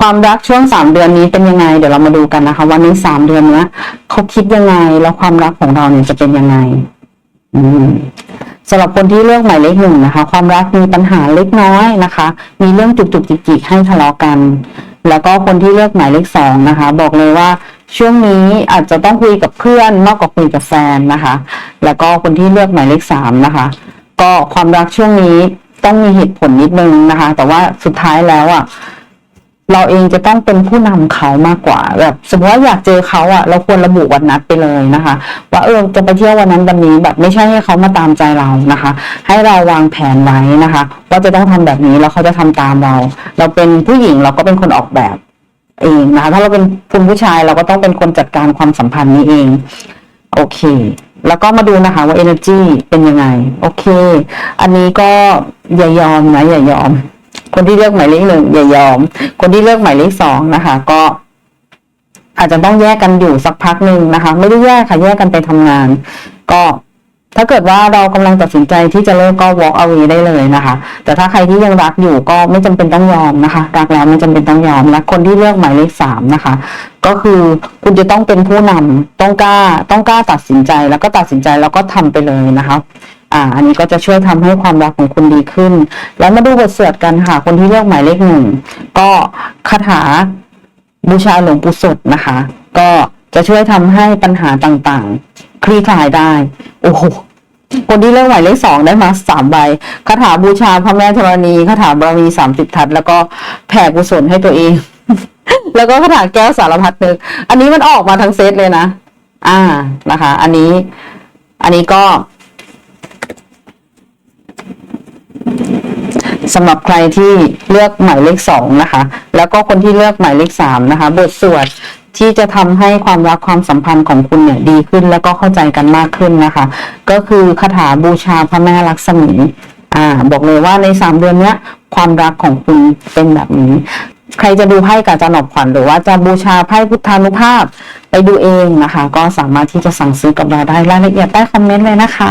ความรักช่วงสามเดือนนี้เป็นยังไง เดี๋ยวเรามาดูกันนะคะ ว่าในสามเดือนเนี้ยเขาคิดยังไงแล้วความรักของเราเนี่ยจะเป็นยังไง อืมสำหรับคนที่เลือกหมายเลขหนึ่งนะคะ ความรักมีปัญหาเล็กน้อยนะคะ มีเรื่องจุกจุกจิกจิกให้ทะเลาะกัน แล้วก็คนที่เลือกหมายเลขสองนะคะ บอกเลยว่าช่วงนี้อาจจะต้องคุยกับเพื่อนมากกว่าคุยกับแฟนนะคะ แล้วก็คนที่เลือกหมายเลขสามนะคะ ก็ความรักช่วงนี้ต้องมีเหตุผลนิดนึงนะคะ แต่ว่าสุดท้ายแล้วอะ เราเองจะต้องเป็นผู้นำเขามากกว่า แบบสมมติว่าอยากเจอเขาอะเราควรระบุวันนัดไปเลยนะคะ ว่าเออจะไปเที่ยววันนั้นวันนี้แบบไม่ใช่ให้เขามาตามใจเรานะคะ ให้เราวางแผนไว้นะคะ ว่าจะต้องทำแบบนี้แล้วเขาจะทำตามเรา เราเป็นผู้หญิงเราก็เป็นคนออกแบบเองนะคะถ้าเราเป็นคุณผู้ชายเราก็ต้องเป็นคนจัดการความสัมพันธ์นี้เอง โอเค แล้วก็มาดูนะคะว่า energy เป็นยังไง โอเค อันนี้ก็อย่ายอมนะอย่ายอม คนที่เลือกหมายเลขหนึ่งอย่ายอม คนที่เลือกหมายเลขสองนะคะ ก็อาจจะต้องแยกกันอยู่สักพักหนึ่งนะคะ ไม่ได้แยกค่ะแยกกันไปทำงาน ก็ถ้าเกิดว่าเรากำลังตัดสินใจที่จะเลิกก็ walk away ได้เลยนะคะ แต่ถ้าใครที่ยังรักอยู่ก็ไม่จำเป็นต้องยอมนะคะ รักแล้วไม่จำเป็นต้องยอมและคนที่เลือกหมายเลขสามนะคะ ก็คือคุณจะต้องเป็นผู้นำต้องกล้าต้องกล้าตัดสินใจแล้วก็ตัดสินใจแล้วก็ทำไปเลยนะคะ อ่า อันนี้ก็จะช่วยทำให้ความรักของคุณดีขึ้น แล้วมาดูบทสวดกันค่ะ คนที่เลือกหมายเลขหนึ่งก็คาถาบูชาหลวงปู่สดนะคะ ก็จะช่วยทำให้ปัญหาต่างๆ คลี่คลายได้ โอ้โหคนที่เลือกหมายเลขสองได้มาสามใบคาถาบูชาพระแม่ธรณีคาถาบารมีสามสิบทัศแล้วก็แผ่กุศลให้ตัวเอง แล้วก็คาถาแก้วสารพัดนึก อันนี้มันออกมาทั้งเซตเลยนะ อ่านะคะ อันนี้ อันนี้ก็ สำหรับใครที่เลือกหมายเลขสองนะคะ แล้วก็คนที่เลือกหมายเลขสามนะคะ บทสวดที่จะทำให้ความรักความสัมพันธ์ของคุณเนี่ยดีขึ้นแล้วก็เข้าใจกันมากขึ้นนะคะ ก็คือคาถาบูชาพระแม่ลักษมีอ่า บอกเลยว่าในสามเดือนเนี้ย ความรักของคุณเป็นแบบนี้ ใครจะดูไพ่กับจารย์หนอบขวัญหรือว่าจะบูชาไพ่พุทธานุภาพไปดูเองนะคะ ก็สามารถที่จะสั่งซื้อกับเราได้รายละเอียดใต้คอมเมนต์เลยนะคะ